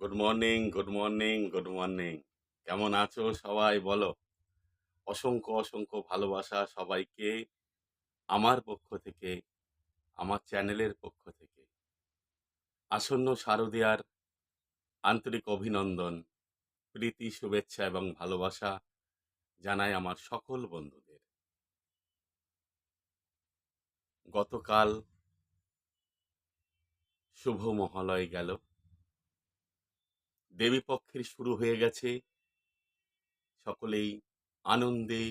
Good morning good morning good morning কেমন আছো সবাই বলো? অসংখ্য অসংখ্য ভালোবাসা সবাইকে আমার পক্ষ থেকে, আমার চ্যানেলের পক্ষ থেকে। আসন্ন শারদীয়ার আন্তরিক অভিনন্দন, প্রীতি, শুভেচ্ছা এবং ভালোবাসা জানাই আমার সকল বন্ধুদের। গতকাল শুভ মহালয় গেল। দেবীপক্ষের শুরু হয়ে গেছে। সকলেই আনন্দে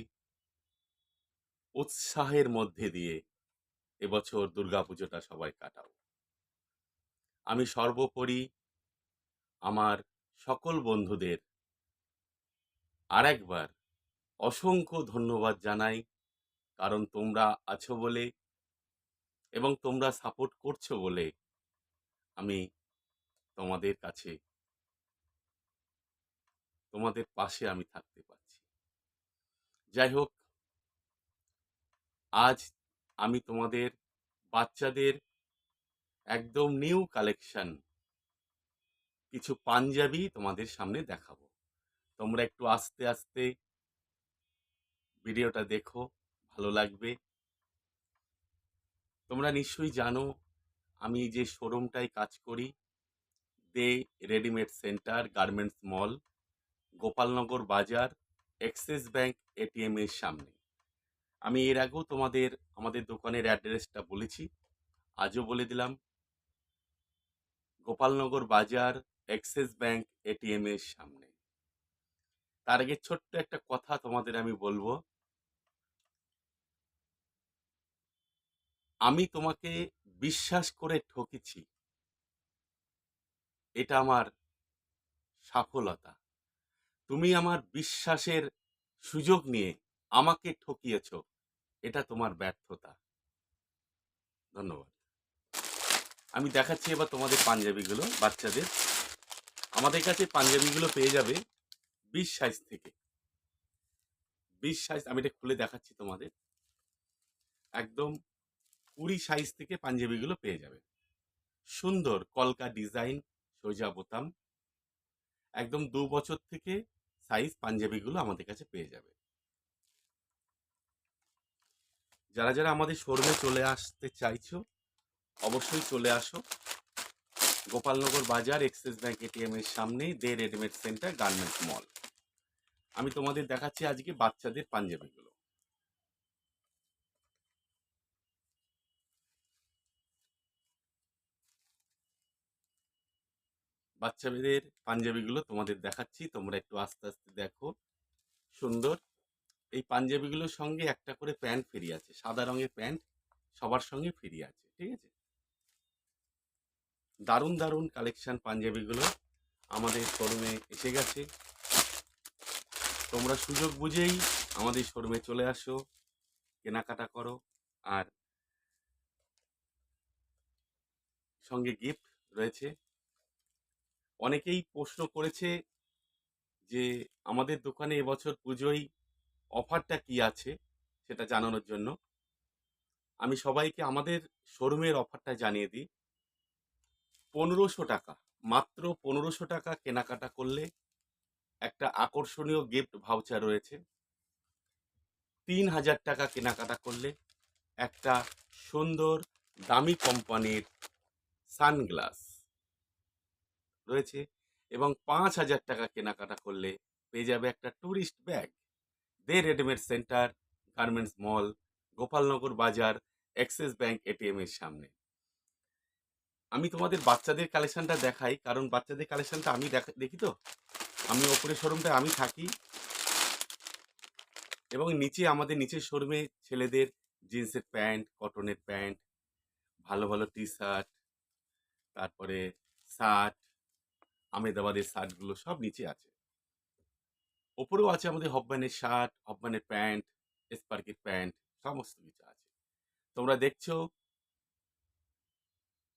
উৎসাহের মধ্যে দিয়ে এবছর দুর্গাপুজোটা সবাই কাটাও। আমি সর্বোপরি আমার সকল বন্ধুদের আরেকবার অসংখ্য ধন্যবাদ জানাই, কারণ তোমরা আছো বলে এবং তোমরা সাপোর্ট করছ বলে আমি তোমাদের কাছে তোমাদের পাশে আমি থাকতে পারছি। যাই হোক আজ আমি তোমাদের বাচ্চাদের একদম নিউ কালেকশন কিছু পাঞ্জাবি তোমাদের সামনে দেখাবো। তোমরা একটু আস্তে আস্তে ভিডিওটা দেখো, ভালো লাগবে। তোমরা নিশ্চয়ই জানো, আমি যে শোরুমটায় কাজ করি De readymade centre garments mall Gopalnagar বাজার এক্সিস ব্যাংক এটিএম এর সামনে। আমি এর আগেও তোমাদের, আমাদের দোকানের অ্যাড্রেসটা বলেছি, আজও বলে দিলাম। গোপালনগর বাজার এক্সিস ব্যাংক এটিএম এর সামনে। তার আগে ছোট্ট একটা কথা তোমাদের আমি বলব। আমি তোমাকে বিশ্বাস করে ঠকেছি। এটা আমার সফলতা তুমি আমার বিশ্বাসের সুযোগ নিয়ে আমাকে ঠকিয়েছ, এটা তোমার ব্যর্থতা। ধন্যবাদ। আমি দেখাচ্ছি এবার তোমাদের পাঞ্জাবিগুলো, বাচ্চাদের। আমাদের কাছে পাঞ্জাবিগুলো পেয়ে যাবে বিশ সাইজ থেকে। বিশ সাইজ আমি এটা খুলে দেখাচ্ছি তোমাদের। একদম কুড়ি সাইজ থেকে পাঞ্জাবিগুলো পেয়ে যাবে। সুন্দর কলকা ডিজাইন, সোজা বোতাম। একদম দু বছর থেকে সাইজ পাঞ্জাবিগুলো আমাদের কাছে পেয়ে যাবে। যারা যারা আমাদের শোরুমে চলে আসতে চাইছো, অবশ্যই চলে আসো। গোপালনগর বাজার এক্সিস ব্যাংক এটিএম এর সামনে De readymade centre garments mall আমি তোমাদের দেখাচ্ছি আজকে বাচ্চাদের পাঞ্জাবিগুলো। বাচ্চাদের পাঞ্জাবিগুলো তোমাদের দেখাচ্ছি। তোমরা একটু আস্তে আস্তে দেখো। সুন্দর। এই পাঞ্জাবিগুলোর সঙ্গে একটা করে প্যান্ট ফ্রি আছে। সাদা রঙের প্যান্ট সবার সঙ্গে ফ্রি আছে, ঠিক আছে? দারুণ দারুণ কালেকশন পাঞ্জাবিগুলো আমাদের শোরুমে এসে গেছে। তোমরা সুযোগ বুঝেই আমাদের শোরুমে চলে আসো, কেনাকাটা করো, আর সঙ্গে গিফট রয়েছে। অনেকেই প্রশ্ন করেছে যে, আমাদের দোকানে এবছর পুজোয় অফারটা কি আছে? সেটা জানানোর জন্য। আমি সবাইকে আমাদের শোরুমের অফারটা জানিয়ে দিই। পনেরোশো টাকা, মাত্র পনেরোশো টাকা কেনাকাটা করলে একটা আকর্ষণীয় গিফট ভাউচার রয়েছে। তিন হাজার টাকা কেনাকাটা করলে একটা সুন্দর, দামি কোম্পানির সানগ্লাস। রয়েছে এবং পাঁচ হাজার টাকা কেনাকাটা করলে পেয়ে যাবে একটা tourist bag the readymade centre, garments mall, Gopalnagar Bazar, Axis bank ATM এর সামনে। আমি তোমাদের বাচ্চাদের কালেকশনটা দেখাই, কারণ বাচ্চাদের কালেকশনটা আমি দেখা তো? আমি ওপরের শোরুমটা আমি থাকি। এবং নিচে আমাদের নিচের শোরুমে ছেলেদের জিন্সের প্যান্ট, কটনের প্যান্ট, ভালো ভালো টি শার্ট তারপরে শার্ট আমেদাবাদের শার্টগুলো সব নিচে আছে। ওপরেও আছে আমাদের হব্বানের শার্ট, হব্বানের প্যান্ট, স্পার্কের প্যান্ট, সমস্ত কিছু আছে। তোমরা দেখছ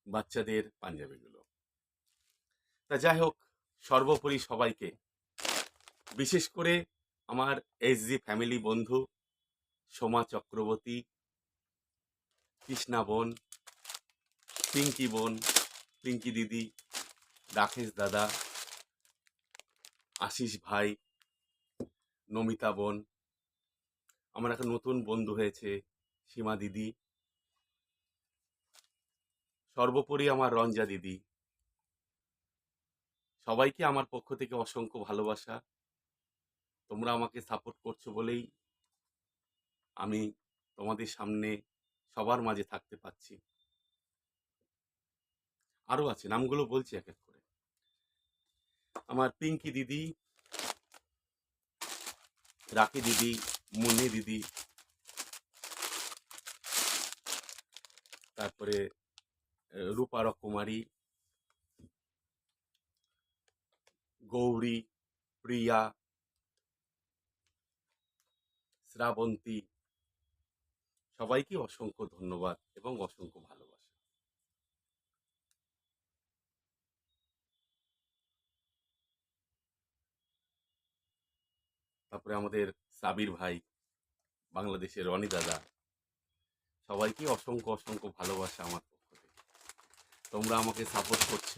বাচ্চাদের পাঞ্জাবিগুলো। তা যাই হোক, সর্বোপরি সবাইকে, বিশেষ করে আমার এসজি ফ্যামিলি বন্ধু সোমা চক্রবর্তী, কৃষ্ণা বোন, পিঙ্কি বোন, পিঙ্কি দিদি রাকেশ দাদা, আশিস ভাই, নমিতা বোন, আমার একটা নতুন বন্ধু হয়েছে, সীমা দিদি। সর্বোপরি আমার রঞ্জা দিদি। সবাইকে আমার পক্ষ থেকে অসংখ্য ভালোবাসা। তোমরা আমাকে সাপোর্ট করছ বলেই আমি তোমাদের সামনে সবার মাঝে থাকতে পাচ্ছি আরও আছে, নামগুলো বলছি এক এক করে। আমার পিঙ্কি দিদি, রাখি দিদি, মুন্নি দিদি, তারপরে রূপা রকুমারী গৌরী, প্রিয়া, শ্রাবন্তী, সবাইকে অসংখ্য ধন্যবাদ এবং অসংখ্য ভালোবাসা। তারপরে আমাদের সাবির ভাই, বাংলাদেশের রনি দাদা, সবাইকে অসংখ্য অসংখ্য ভালোবাসা আমার পক্ষ থেকে। তোমরা আমাকে সাপোর্ট করছ,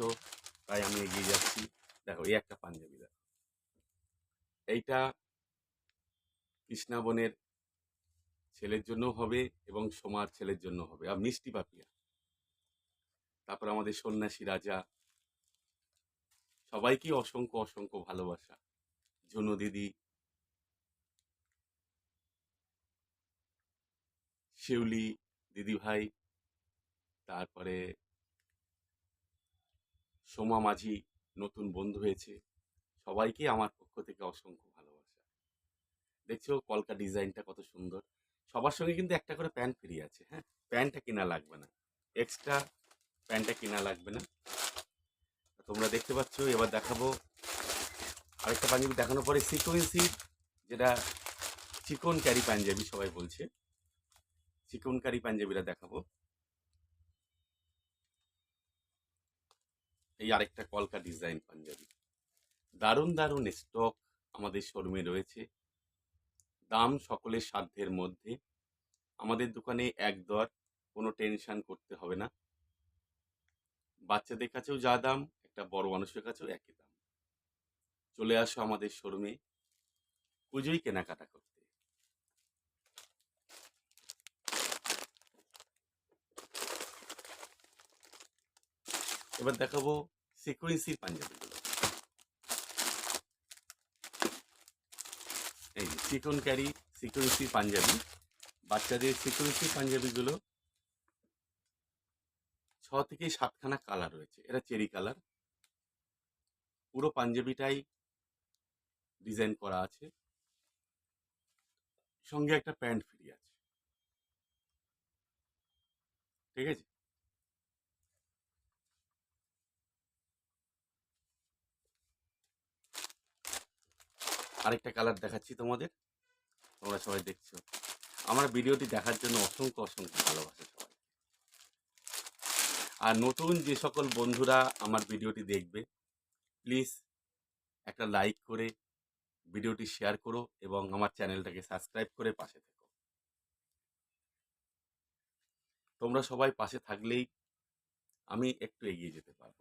তাই আমি এগিয়ে যাচ্ছি। দেখো, এই একটা পাঞ্জাবি দেখো। এইটা কৃষ্ণাবনের ছেলের জন্য হবে এবং সোমার ছেলের জন্য হবে। আর মিষ্টি পাপিয়া। তারপর আমাদের সন্ন্যাসী রাজা। সবাইকে অসংখ্য অসংখ্য ভালোবাসা। ঝুনু দিদি শিউলি, দিদিভাই, তারপরে সোমা মাঝি নতুন বন্ধু হয়েছে। সবাইকে আমার পক্ষ থেকে অসংখ্য ভালোবাসা। দেখছ কলকা ডিজাইনটা কত সুন্দর। সবার সঙ্গে কিন্তু একটা করে প্যান্ট ফ্রি আছে হ্যাঁ? প্যান্টটা কেনা লাগবে না। এক্সট্রা প্যান্টটা কেনা লাগবে না। তোমরা দেখতে পাচ্ছ, এবার দেখাবো আরেকটা পাঞ্জাবি দেখানোর পরে সিকোয়েন্সি যেটা চিকন ক্যারি পাঞ্জাবি সবাই বলছে। চিকন কারি পাঞ্জাবিরা দেখাবো। এই আরেকটা কলকা ডিজাইন পাঞ্জাবি। দারুণ দারুণ স্টক আমাদের শোরুমে রয়েছে। দাম সকলের সাধ্যের মধ্যে। আমাদের দোকানে এক দর, কোনো টেনশন করতে হবে না। বাচ্চাদের কাছেও যা দাম, একটা বড় মানুষের কাছেও একই দাম। চলে আসো আমাদের শোরুমে পুজোই কেনাকাটা করতে। এবার দেখাবো সিকোয়েন্সি পাঞ্জাবিগুলো এই যে চিকন ক্যারি সিকোয়েন্সি পাঞ্জাবি। বাচ্চাদের সিকোয়েন্সি পাঞ্জাবিগুলো ছ থেকে সাতখানা কালার রয়েছে। এটা চেরি কালার পুরো পাঞ্জাবিটাই ডিজাইন করা আছে। সঙ্গে একটা প্যান্ট ফ্রি আছে। ঠিক আছে? আরেকটা কালার দেখাচ্ছি তোমাদের। তোমরা সবাই দেখছ। আমার ভিডিওটি দেখার জন্য অসংখ্য অসংখ্য ভালোবাসা সবাই আর নতুন যে সকল বন্ধুরা আমার ভিডিওটি দেখবে প্লিজ একটা লাইক করে ভিডিওটি শেয়ার করো এবং আমার চ্যানেলটাকে সাবস্ক্রাইব করে পাশে থেকো। তোমরা সবাই পাশে থাকলেই আমি একটু এগিয়ে যেতে পারব।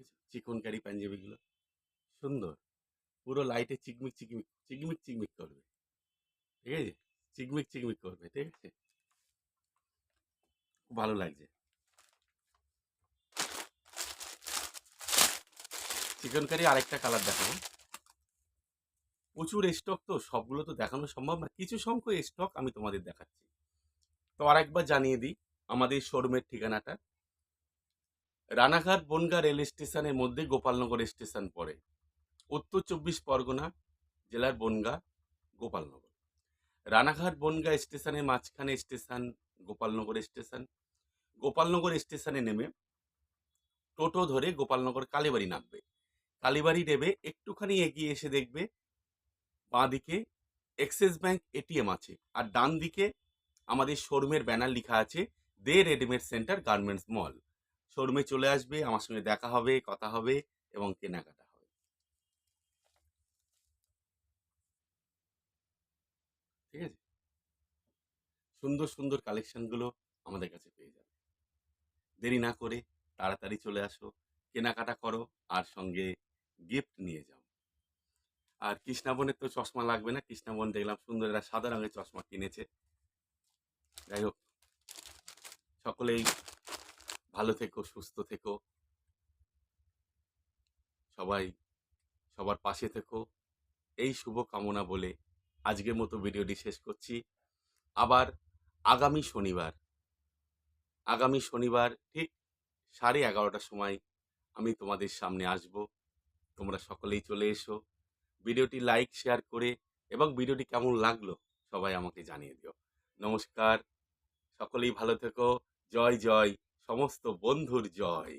দেখেছ? চিকন ক্যারি পাঞ্জাবিগুলো সুন্দর। পুরো লাইটে চিকমিক চিকমিক চিকমিক চিকমিক করবে। ঠিক আছে? চিকমিক চিকমিক করবে, ঠিক আছে? ভালো লাগছে। চিকন আরেকটা কালার দেখাবো। প্রচুর স্টক তো, সবগুলো তো দেখানো সম্ভব না। কিছু সংখ্যক স্টক আমি তোমাদের দেখাচ্ছি। তো আরেকবার জানিয়ে দিই, আমাদের শোরুমের ঠিকানাটা। রানাঘাট, বনগা রেল স্টেশনের মধ্যে গোপালনগর স্টেশন পড়ে। উত্তর চব্বিশ পরগনা জেলার বনগা, গোপালনগর। রানাঘাট, বনগা স্টেশনের মাঝখানে স্টেশন, গোপালনগর স্টেশন। গোপালনগর স্টেশনে নেমে টোটো ধরে গোপালনগর কালীবাড়ি নামবে। কালীবাড়ি নেবে একটুখানি এগিয়ে এসে দেখবে বাঁ দিকে এক্সিস ব্যাংক এটিএম আছে আর ডান দিকে আমাদের শোরুমের ব্যানার লেখা আছে, the readymade centre garments mall. শোরুমে চলে আসবে, আমার সঙ্গে দেখা হবে, কথা হবে এবং কেনাকাটা হবে। ঠিক আছে? সুন্দর সুন্দর কালেকশনগুলো আমাদের কাছে পেয়ে যাবে। দেরি না করে তাড়াতাড়ি চলে আসো, কেনাকাটা করো আর সঙ্গে গিফট নিয়ে যাও। আর কৃষ্ণাবনের তো চশমা লাগবে না কৃষ্ণাবন দেখলাম সুন্দর একটা সাদা রঙের চশমা কিনেছে। যাই হোক, সকলেই ভালো থেকো, সুস্থ থেকো। সবাই, সবার পাশে থেকো। এই শুভ কামনা বলে আজকের মতো ভিডিওটি শেষ করছি। আবার আগামী শনিবার আগামী শনিবার ঠিক সাড়ে এগারোটার সময় আমি তোমাদের সামনে আসব। তোমরা সকলেই চলে এসো। ভিডিওটি লাইক, শেয়ার করে এবং ভিডিওটি কেমন লাগল সবাই আমাকে জানিয়ে দিও। নমস্কার, সকলেই ভালো থেকো। জয় জয়। সমস্ত বন্ধুর জয়।